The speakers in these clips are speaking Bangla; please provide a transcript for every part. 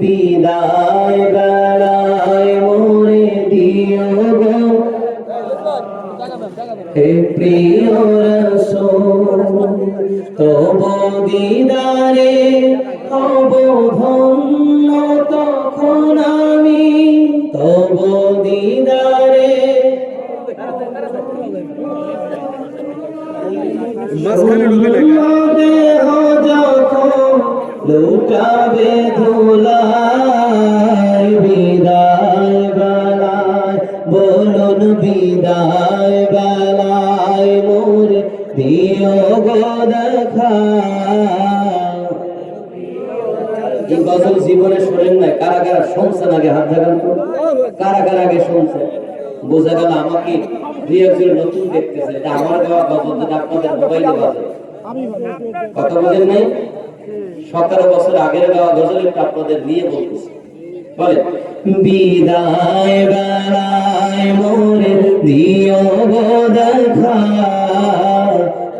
বিদায় বেড়ায় মোরে দিও গো। হে প্রিয় রসোল, তব দিদারে হব ধন্য তখন আমি। তব দিদারে মাঝখানে ঢুকে লুটাবে ধুলাই বিদায় বেলায়, বলুন বিদায় বেলায় মোরে দিও দেখা। জীবনে শোনেন নাই কারা কারা শুনছেন আগে, হাত দেখান তো। কারা কারা আগে শুনছেন। বোঝা গেল আমাকে দুই একজন নতুন দেখতেছে, এটা আমার গাওয়া গজল, যেটা আপনাদের মোবাইলে বাজে। কথা বলেন নাই? সতেরো বছর আগের গাওয়া গজল একটা আপনাদের নিয়ে বলতেছে। বলে বিদায় বেলায় মোরে দিও গো দেখা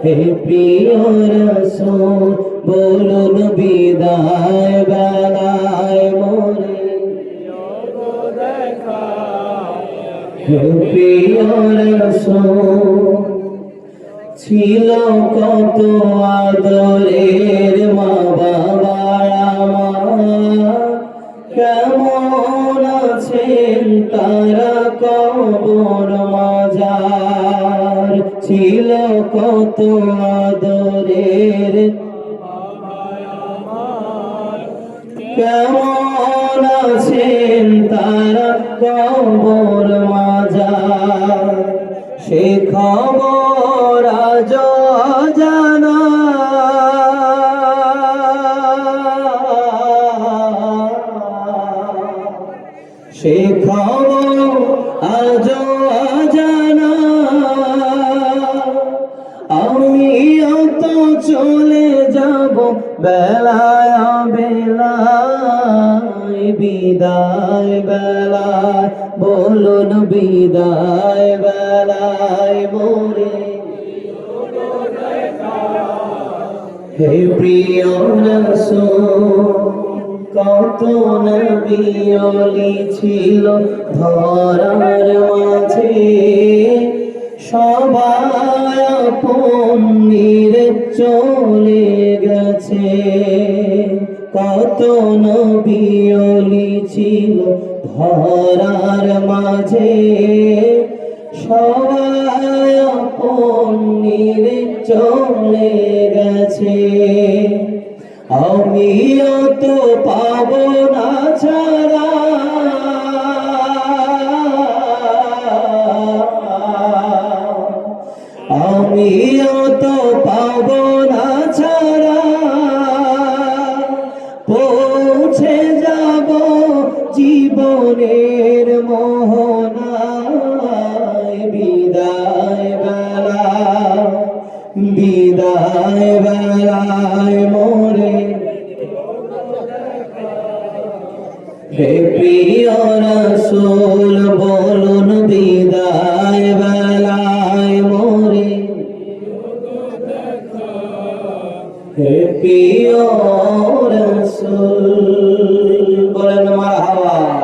হে প্রিয় রসূল, বলুন বিদায় বেলায় মোরে হে প্রিয় রসূল, ছিল কত আদরের কবর মাজার ছিল কত আদরের। কেমন আছেন তারা কবর মাজার? সে খবর আজ জানা। সে খবর যাব বেলায় বেলায়, বিদায়, বেলায়, বলুন বিদায়, বেলায়, মোরে। হে প্রিয় কত নবিয়লি ছিল ধরার মাঝে। সবাই আপন নিরে গেছে। কত নবিয়লি ছিল ধরার মাঝে। সবাই চলে গেছে। আমিও তো পাব না ছাড়া। আমিও বেলায় মোরে। হে প্রিয় রসুল, বলুন বিদায় বেলায় মোরে। হে প্রিয় রসুল, বলেন মার হাওয়া